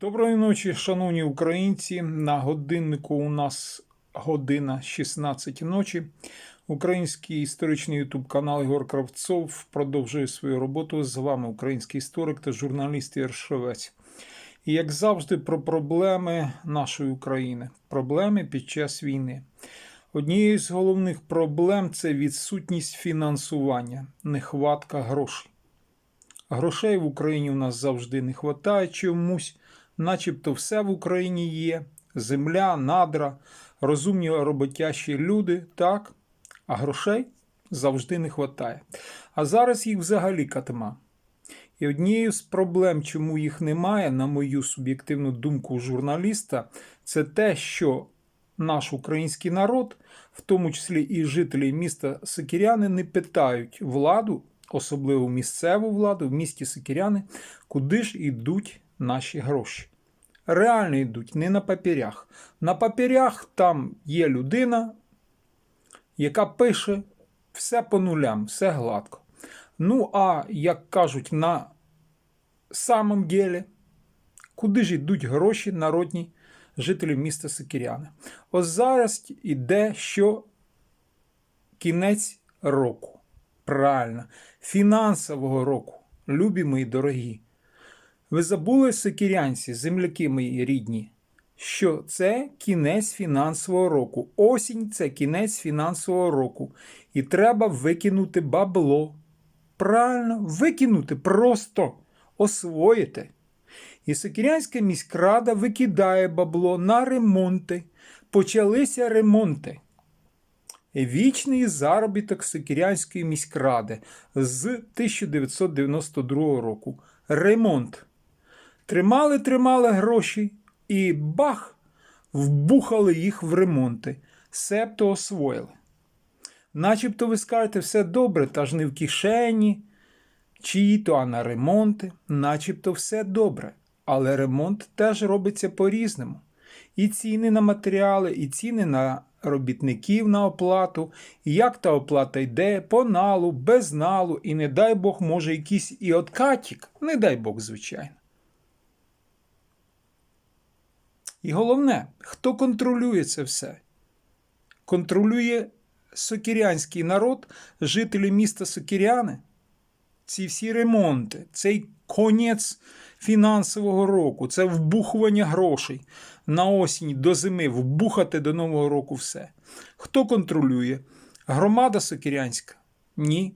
Доброї ночі, шановні українці. На годиннику у нас година 16 ночі. Український історичний ютуб канал Ігор Кравцов продовжує свою роботу. З вами український історик та журналіст Єршовець. І як завжди, про проблеми нашої України, проблеми під час війни. Однією з головних проблем це відсутність фінансування, нехватка грошей. Грошей в Україні у нас завжди не вистачає чомусь, начебто все в Україні є: земля, надра, розумні роботящі люди, так, а грошей завжди не вистачає. А зараз їх взагалі катма. І однією з проблем, чому їх немає, на мою суб'єктивну думку журналіста, це те, що наш український народ, в тому числі і жителі міста Сикіряни, не питають владу, особливо місцеву владу в місті Сикіряни, куди ж йдуть наші гроші. Реально йдуть, не на папірях. На папірях там є людина, яка пише все по нулям, все гладко. Ну, а як кажуть, на самом ділі, куди ж йдуть гроші народні жителів міста Сикіряни? Ось зараз іде що кінець року. Правильно, фінансового року, любі мої дорогі. Ви забули, сикірянці, земляки мої рідні, що це кінець фінансового року. Осінь це кінець фінансового року. І треба викинути бабло. Правильно, викинути просто освоїти. І Сокірянська міськрада викидає бабло на ремонти. Почалися ремонти. Вічний заробіток Сокірянської міськради з 1992 року. Ремонт. Тримали, тримали гроші і бах! Вбухали їх в ремонти. Себто освоїли. Начебто ви скажете, все добре, та ж не в кишені, чиї то, а на ремонти, начебто все добре. Але ремонт теж робиться по-різному. І ціни на матеріали, і ціни на робітників на оплату, і як та оплата йде, по налу, без налу, і не дай Бог, може, якийсь і откатік, не дай Бог, звичайно. І головне, хто контролює це все? Контролює сокірянський народ, жителі міста Сокіряни. Ці всі ремонти, цей конець фінансового року, це вбухування грошей на осінь до зими, вбухати до Нового року все. Хто контролює? Громада Сокірянська? Ні.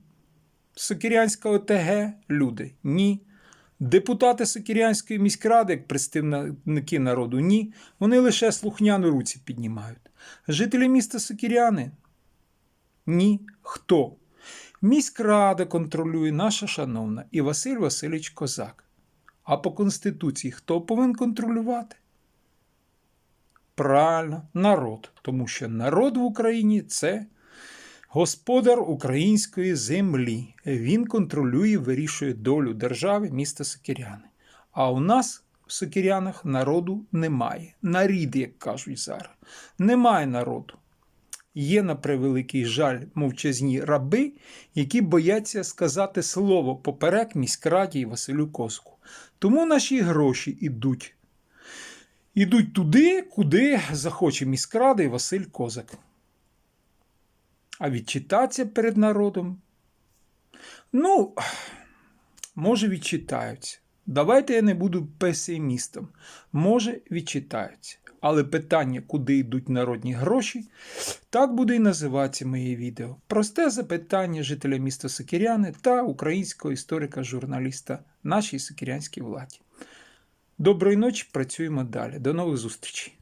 Сокірянська ОТГ люди? Ні. Депутати Сокірянської міськради, як представники народу, ні. Вони лише слухняно руці піднімають. Жителі міста Сокіряни? Ні. Хто? Міськрада контролює наша шановна і Василь Васильович Козак. А по Конституції хто повинен контролювати? Правильно, народ. Тому що народ в Україні це господар української землі. Він контролює вирішує долю держави міста Сокиряни. А у нас в Сокирянах народу немає. Нарід, як кажуть зараз. Немає народу. Є, на превеликий жаль, мовчазні раби, які бояться сказати слово поперек міськраді і Василю Коску. Тому наші гроші йдуть. Ідуть туди, куди захоче міськрада і Василь Козак. А відчитатися перед народом. Ну, може, відчитаються. Давайте я не буду песимістом. Може, відчитаються. Але питання, куди йдуть народні гроші, так буде і називатися моє відео. Просте запитання жителя міста Сокіряни та українського історика-журналіста нашій сокірянській владі. Доброї ночі, працюємо далі. До нових зустрічей.